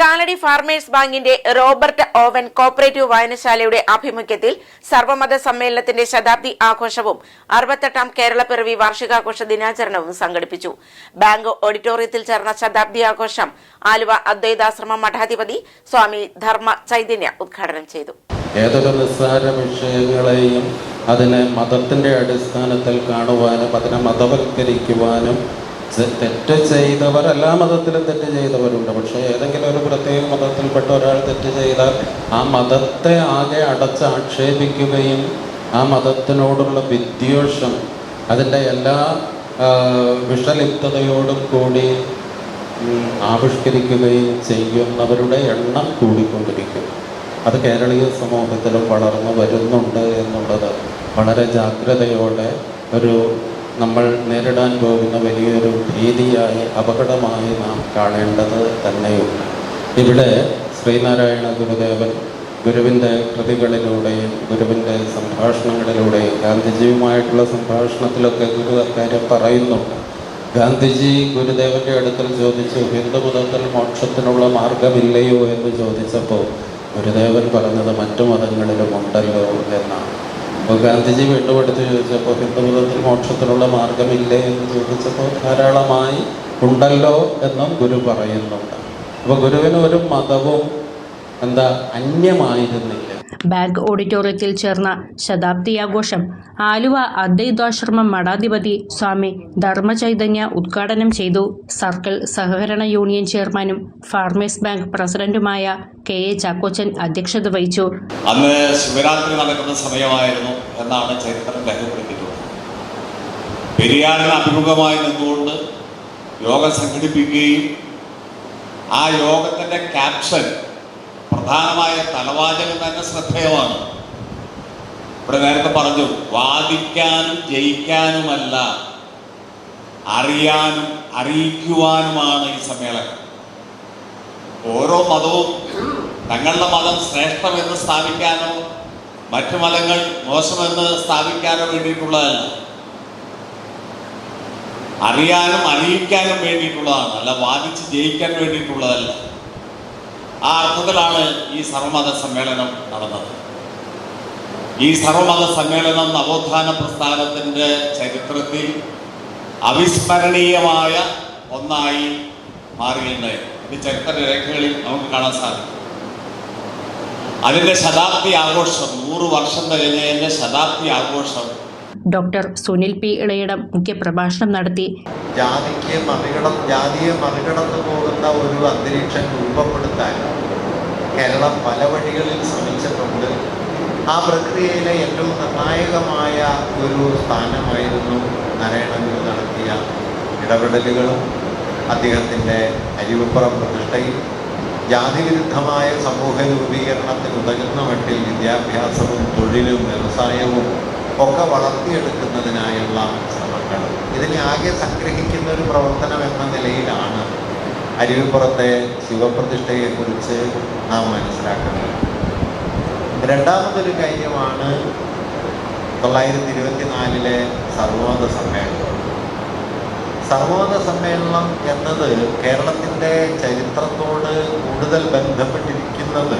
Kalady farmers ബാങ്കിന്റെ Robert Owen cooperative വായനശാലയുടെ ആഭിമുഖ്യത്തിൽ സർവമത സമ്മേളനത്തിന്റെ ശതാബ്ദി ആഘോഷവും അറുപത്തെട്ടാം കേരളപ്പിറവി വാർഷികാഘോഷ ദിനാചരണവും സംഘടിപ്പിച്ചു. ബാങ്ക് ഓഡിറ്റോറിയത്തിൽ ചേർന്ന ശതാബ്ദി ആഘോഷം ആലുവ അദ്വൈതാശ്രമ മഠാധിപതി സ്വാമി ധർമ്മ ചൈതന്യ ഉദ്ഘാടനം ചെയ്തു. ഏതൊരു നിസ്സാര വിഷയങ്ങളെയും അതിനെ മതത്തിന്റെ അടിസ്ഥാനത്തിൽ കാണുവാനും അതിനെ മതവൽക്കരിക്കുവാനും തെറ്റ് ചെയ്തവർ എല്ലാ മതത്തിലും തെറ്റ് ചെയ്തവരുണ്ട്. പക്ഷേ ഏതെങ്കിലും ഒരു പ്രത്യേക മതത്തിൽപ്പെട്ട ഒരാൾ തെറ്റ് ചെയ്താൽ ആ മതത്തെ ആകെ അടച്ച് ആക്ഷേപിക്കുകയും ആ മതത്തിനോടുള്ള വിദ്വേഷം അതിന്റെ എല്ലാ വിഷലിപ്തതയോടും കൂടി ആവിഷ്കരിക്കുകയും ചെയ്യുന്നവരുടെ എണ്ണം കൂടിക്കൊണ്ടിരിക്കും അത് കേരളീയ സമൂഹത്തിലും വളർന്നു വരുന്നുണ്ട് എന്നുള്ളത് വളരെ ജാഗ്രതയോടെ ഒരു നമ്മൾ നേരിടാൻ പോകുന്ന വലിയൊരു ഭീതിയായി അപകടമായി നാം കാണേണ്ടത് തന്നെയുണ്ട് ഇവിടെ ശ്രീനാരായണ ഗുരുദേവൻ ഗുരുവിന്റെ കൃതികളിലൂടെയും ഗുരുവിന്റെ സംഭാഷണങ്ങളിലൂടെയും ഗാന്ധിജിയുമായിട്ടുള്ള സംഭാഷണത്തിലൊക്കെ ഗുരു അക്കാര്യം പറയുന്നുണ്ട്. ഗാന്ധിജി ഗുരുദേവന്റെ അടുക്കൽ ചോദിച്ചു ഹിന്ദുമതത്തിൽ മോക്ഷത്തിനുള്ള മാർഗമില്ലയോ എന്ന് ചോദിച്ചപ്പോൾ ഗുരുദേവൻ പറഞ്ഞത് മറ്റു മതങ്ങളിലും ഉണ്ടല്ലോ എന്നാണ്. അപ്പോൾ ഗാന്ധിജി വീണ്ടും എടുത്ത് ചോദിച്ചപ്പോൾ ഹിന്ദുമതത്തിൽ മോക്ഷത്തിനുള്ള മാർഗമില്ലേ എന്ന് ചോദിച്ചപ്പോൾ ധാരാളമായി ഉണ്ടല്ലോ എന്നും ഗുരു പറയുന്നുണ്ട്. അപ്പോൾ ഗുരുവിന് ഒരു മതവും എന്താ അന്യമായിരുന്നില്ല. ബാങ്ക് ഓഡിറ്റോറിയത്തിൽ ചേർന്ന ശതാബ്ദി ആഘോഷം ആലുവ അദ്വൈതാശ്രമം മഠാധിപതി സ്വാമി ധർമ്മചൈതന്യ ഉദ്ഘാടനം ചെയ്തു. സർക്കിൾ സഹകരണ യൂണിയൻ ചെയർമാനും ഫാർമേഴ്സ് ബാങ്ക് പ്രസിഡന്റുമായ കെ എ ചാക്കോച്ചൻ അധ്യക്ഷത വഹിച്ചു. അന്ന് ശിവരാത്രി നടക്കുന്ന സമയമായിരുന്നു എന്നാണ് ചരിത്രം രേഖപ്പെടുത്തിയിട്ടുള്ളത്. പെരിയാറിന് അഭിമുഖമായി നിന്നുകൊണ്ട് യോഗം സംഘടിപ്പിക്കുകയും ആ യോഗത്തിന്റെ ക്യാപ്ഷൻ പ്രധാനമായ തലവാചകം തന്നെ ശ്രദ്ധേയമാണ്. ഇവിടെ നേരത്തെ പറഞ്ഞു വാദിക്കാനും ജയിക്കാനുമല്ല അറിയാനും അറിയിക്കുവാനുമാണ് ഈ സമ്മേളനം. ഓരോ മതവും തങ്ങളുടെ മതം ശ്രേഷ്ഠമെന്ന് സ്ഥാപിക്കാനോ മറ്റു മതങ്ങൾ മോശമെന്ന് സ്ഥാപിക്കാനോ വേണ്ടിയിട്ടുള്ളതല്ല. അറിയാനും അറിയിക്കാനും വേണ്ടിയിട്ടുള്ളതാണ് അല്ല വാദിച്ച് ജയിക്കാൻ വേണ്ടിയിട്ടുള്ളതല്ല. ആ അർത്ഥത്തിലാണ് ഈ സർവമത സമ്മേളനം നടന്നത്. ഈ സർവമത സമ്മേളനം നവോത്ഥാന പ്രസ്ഥാനത്തിന്റെ ചരിത്രത്തിൽ അവിസ്മരണീയമായ ഒന്നായി മാറിയിട്ടുണ്ട് ഇത് ചരിത്ര രേഖകളിൽ നമുക്ക് കാണാൻ സാധിക്കും. അതിന്റെ ശതാബ്ദി ആഘോഷം നൂറ് വർഷം കഴിഞ്ഞതിന്റെ ശതാബ്ദി ആഘോഷം ഡോക്ടർ സുനിൽ പി ഇളയിടം മുഖ്യപ്രഭാഷണം നടത്തി. ജാതിക്ക് മറികടന്ന് ജാതിയെ മറികടന്നു പോകുന്ന ഒരു അന്തരീക്ഷം രൂപപ്പെടുത്താൻ കേരളം പല വഴികളിൽ ശ്രമിച്ചിട്ടുണ്ട്. ആ പ്രക്രിയയിലെ ഏറ്റവും നിർണായകമായ ഒരു സ്ഥാനമായിരുന്നു നാരായണ ഗുരു നടത്തിയ ഇടപെടലുകളും അദ്ദേഹത്തിന്റെ അരിവുപ്പുറം പ്രതിഷ്ഠയും. ജാതിവിരുദ്ധമായ സമൂഹ രൂപീകരണത്തിന് ഉതകുന്ന മട്ടിൽ വിദ്യാഭ്യാസവും തൊഴിലും വ്യവസായവും ഒക്കെ വളർത്തിയെടുക്കുന്നതിനായുള്ള ശ്രമങ്ങൾ. ഇതിനെ ആകെ സംഗ്രഹിക്കുന്ന ഒരു പ്രവർത്തനം എന്ന നിലയിലാണ് അരുവിപ്പുറത്തെ ശിവപ്രതിഷ്ഠയെക്കുറിച്ച് നാം മനസ്സിലാക്കുന്നത്. രണ്ടാമതൊരു കാര്യമാണ് തൊള്ളായിരത്തി ഇരുപത്തിനാലിലെ സർവോദ സമ്മേളനം. സർവോദ സമ്മേളനം എന്നത് കേരളത്തിന്റെ ചരിത്രത്തോട് കൂടുതൽ ബന്ധപ്പെട്ടിരിക്കുന്നത്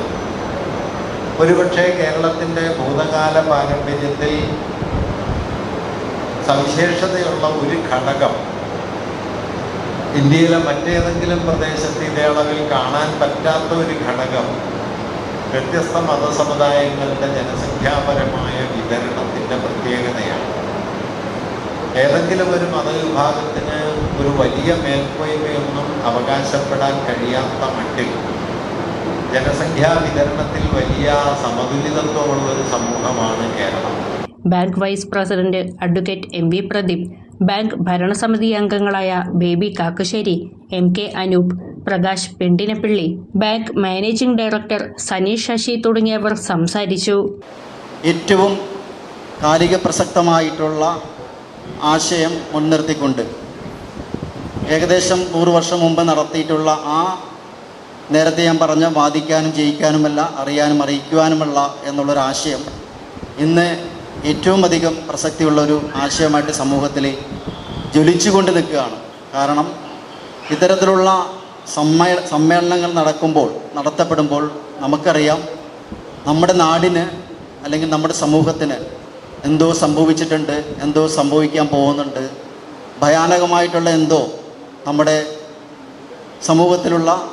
ഒരുപക്ഷെ കേരളത്തിന്റെ ഭൂതകാല പാരമ്പര്യത്തിൽ സവിശേഷതയുള്ള ഒരു ഘടകം. ഇന്ത്യയിലെ മറ്റേതെങ്കിലും പ്രദേശത്ത് ഇതേ അളവിൽ കാണാൻ പറ്റാത്ത ഒരു ഘടകം വ്യത്യസ്ത മതസമുദായങ്ങളുടെ ജനസംഖ്യാപരമായ വിതരണത്തിന്റെ പ്രത്യേകതയാണ്. ഏതെങ്കിലും ഒരു മതവിഭാഗത്തിന് ഒരു വലിയ മേൽക്കോയ്മയൊന്നും അവകാശപ്പെടാൻ കഴിയാത്ത മട്ടിൽ ജനസംഖ്യാ വിതരണത്തിൽ വലിയ സമതുലിതത്വമുള്ള ഒരു സമൂഹമാണ് Keralam. Bank vice president advocate M V Pradeep bank ഭരണസമിതി അംഗങ്ങളായ Baby Kakkassery M K Anoop Prakash Pendinappilly bank managing director Saneesh Sasi തുടങ്ങിയവർ സംസാരിച്ചു. ഏറ്റവും കാലിക പ്രസക്തമായിട്ടുള്ള ആശയം മുൻനിർത്തിക്കൊണ്ട് ഏകദേശം നൂറ് വർഷം മുമ്പ് നടത്തിയിട്ടുള്ള ആ നേരത്തെ ഞാൻ പറഞ്ഞ വാദിക്കാനും ജയിക്കാനുമല്ല അറിയാനും അറിയിക്കുവാനുമല്ല എന്നുള്ളൊരാശയം ഇന്ന് ഏറ്റവും അധികം പ്രസക്തിയുള്ള ഒരു ആശയമായിട്ട് സമൂഹത്തിൽ ജ്വലിച്ചുകൊണ്ട് നിൽക്കുകയാണ്. കാരണം ഇത്തരത്തിലുള്ള സമ്മേ സമ്മേളനങ്ങൾ നടക്കുമ്പോൾ നടത്തപ്പെടുമ്പോൾ നമുക്കറിയാം നമ്മുടെ നാടിന് അല്ലെങ്കിൽ നമ്മുടെ സമൂഹത്തിന് എന്തോ സംഭവിച്ചിട്ടുണ്ട് എന്തോ സംഭവിക്കാൻ പോകുന്നുണ്ട്. ഭയാനകമായിട്ടുള്ള എന്തോ നമ്മുടെ സമൂഹത്തിലുള്ള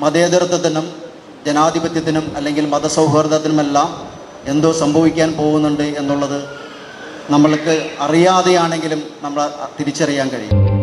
മതേതരത്വത്തിനും ജനാധിപത്യത്തിനും അല്ലെങ്കിൽ മതസൗഹാർദ്ദത്തിനുമെല്ലാം എന്തോ സംഭവിക്കാൻ പോകുന്നുണ്ട് എന്നുള്ളത് നമ്മൾക്ക് അറിയാതെയാണെങ്കിലും നമ്മൾ തിരിച്ചറിയാൻ കഴിയും.